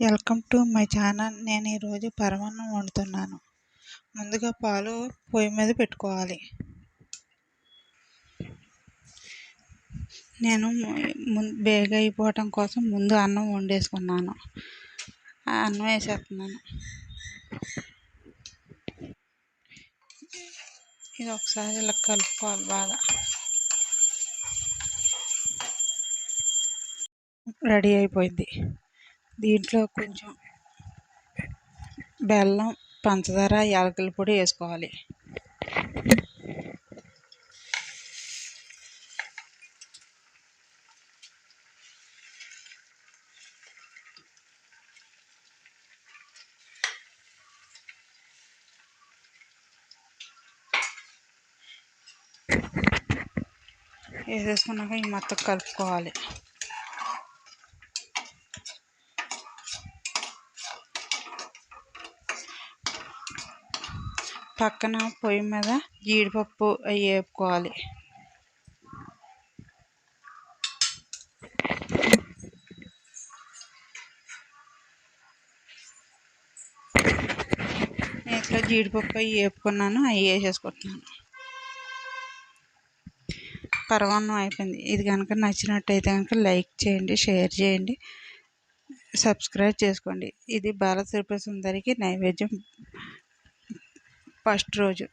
Welcome to my channel. నేను ఈరోజు పరమాన్నం వండుతున్నాను. ముందుగా పాలు పొయ్యి మీద పెట్టుకోవాలి. నేను ముందు బేగ అయిపోవటం కోసం ముందు అన్నం వండేసుకున్నాను. ఆ అన్నం వేసేస్తున్నాను. ఇది ఒకసారి ఇలా కలుపుకోవాలి బాగా. రెడీ అయిపోయింది. దీంట్లో కొంచెం బెల్లం పంచదార యాలకుల పొడి వేసుకోవాలి. వేసేసుకున్నాక ఈ మొత్తం కలుపుకోవాలి. పక్కన పొయ్యి మీద జీడిపప్పు అవి వేపుకోవాలి. ఇట్లా జీడిపప్పు అవి వేపుకున్నాను అవి వేసేసుకుంటున్నాను. పరమాన్నం అయిపోయింది. ఇది కనుక నచ్చినట్టయితే కనుక లైక్ చేయండి షేర్ చేయండి సబ్స్క్రైబ్ చేసుకోండి. ఇది బాల తిరుపతి సుందరికి నైవేద్యం. ఫస్ట్ రోజు.